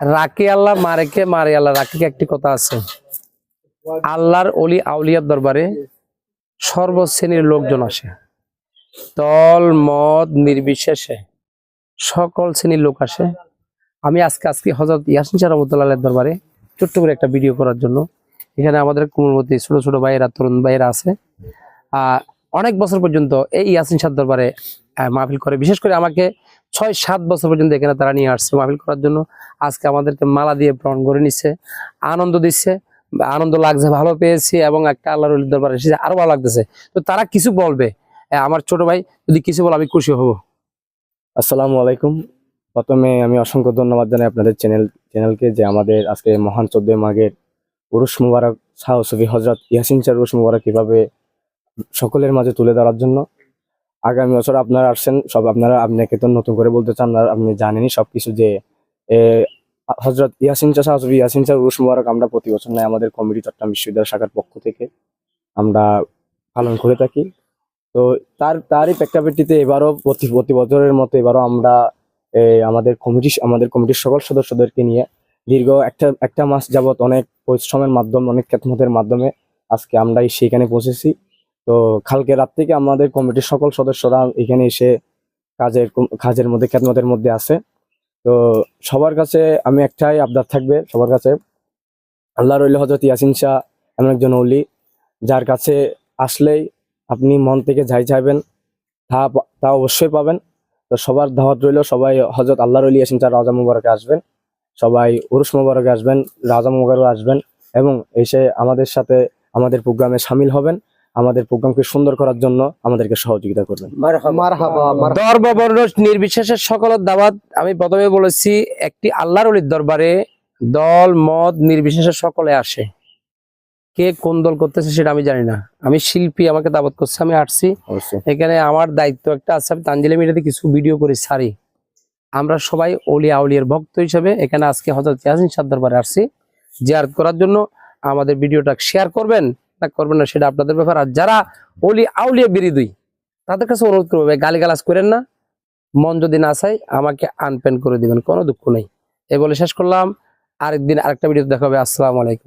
রাকি আল্লাহ মারেকে মারে আল্লাহ। রাকিকে একটি কথা আছে। আল্লাহর অলি আউলিয়ার দরবারে সর্বশ্রেণীর লোকজন আসে। দল মদ নির্বিশেষে সকল শ্রেণির লোক আসে। আমি আজকে আজকে হজরত ইয়াসিন রহমতুল্লাহ দরবারে ছোট্ট করে একটা ভিডিও করার জন্য। এখানে আমাদের কুমলবতী ছোট ছোট ভাইয়েরা, তরুণ ভাইয়েরা আছে। অনেক বছর পর্যন্ত এই ইয়াসিন শাহ দরবারে মাহফিল করে। বিশেষ করে আমাকে ছয় সাত বছর পর্যন্ত এখানে তারা নিয়ে আসছে মাহফিল করার জন্য। আজকে আমাদেরকে মালা দিয়ে গ্রহণ করে নিচ্ছে আনন্দ দিচ্ছে আনন্দ লাগছে, ভালো পেয়েছি এবং একটা আল্লাহর দরবারে এসেছে, আরও ভালো লাগতেছে। তো তারা কিছু বলবে? আমার ছোট ভাই, যদি কিছু বলে আমি খুশি হব। আসসালামু আলাইকুম। প্রথমে আমি অসংখ্য ধন্যবাদ জানাই আপনাদের চ্যানেল, চ্যানেলকে যে আমাদের আজকে মহান চোদ্দই মাঘের উরুস মুবারক শাহ সফি হজরত ইয়াসিন চার উরুস মুবারক কীভাবে সকলের মাঝে তুলে ধরার জন্য। আগামী বছর আপনারা আসছেন, সব আপনারা, আপনাকে তো নতুন করে বলতে চান না আপনি জানেনই সবকিছু যে হজরত ইয়াসিন চা শাহ সফি ইয়াসিন চার উরুস মুবারক আমরা প্রতি বছর নাই আমাদের কমিটি চট্টগ্রাম বিশ্ববিদ্যালয় শাখার পক্ষ থেকে। আমরা পালন করে থাকি। তো তার, তারই প্রেক্ষাপটটিতে এবারও প্রতি প্রতি বছরের মতো এবারও আমরা আমাদের কমিটি, আমাদের কমিটির সকল সদস্যদেরকে নিয়ে দীর্ঘ একটা একটা মাস যাবত অনেক পরিশ্রমের মাধ্যমে, অনেক খেতমতের মাধ্যমে আজকে আমরা সেখানে পৌঁছেছি। তো কালকে রাত থেকে আমাদের কমিটির সকল সদস্যরা এখানে এসে কাজের কাজের মধ্যে খেতমতের মধ্যে আছে। তো সবার কাছে আমি একটাই আবদার থাকবে, সবার কাছে আল্লাহ রইল হজরত ইয়াসিন শাহ এমন একজন অলি যার কাছে আসলেই আপনি মন থেকে যাই চাইবেন, তা তা অবশ্যই পাবেন। তো সবার দাওয়াত রইল, সবাই হজরত আল্লাহ রলি আসেন শাহ রাজা মুবারকে আসবেন, সবাই উরুস মুবারকে আসবেন, রাজা মুবারক আসবেন এবং এসে আমাদের সাথে আমাদের প্রোগ্রামে সামিল হবেন। আমাদের প্রোগ্রামকে সুন্দর করার জন্য আমাদেরকে সহযোগিতা করবেন। ধর্ম বর্ণ নির্বিশেষে সকলের দাওয়াত আমি প্রথমে বলেছি একটি আল্লাহর অলির দরবারে দল মত নির্বিশেষে সকলে আসে। কে কোন দল করতেছে সেটা আমি জানি না। আমি শিল্পী আমাকে দাবত করছে আমি আসছি। অবশ্যই। এখানে আমার দায়িত্ব একটা আছে আমি তানজিলা মিডিয়াতে কিছু ভিডিও করে ছাড়ি আমরা সবাই অলিয়া আউলিয়ার ভক্ত হিসেবে এখানে আজকে হজরত ইয়াসিন দরবারে আসছি। জিয়ারত করার জন্য আমাদের ভিডিওটা শেয়ার করবেন। না করবেন না সেটা আপনাদের ব্যাপার। আর যারা অলি আউলিয়া বিরিদুই, তাদের কাছে অনুরোধ করব গালি গালাজ করেন না। মন যদি না চাই আমাকে আনপেন করে দিবেন, কোনো দুঃখ নেই। এ বলে শেষ করলাম। আরেকদিন আরেকটা ভিডিও দেখাবে আসসালামু আলাইকুম।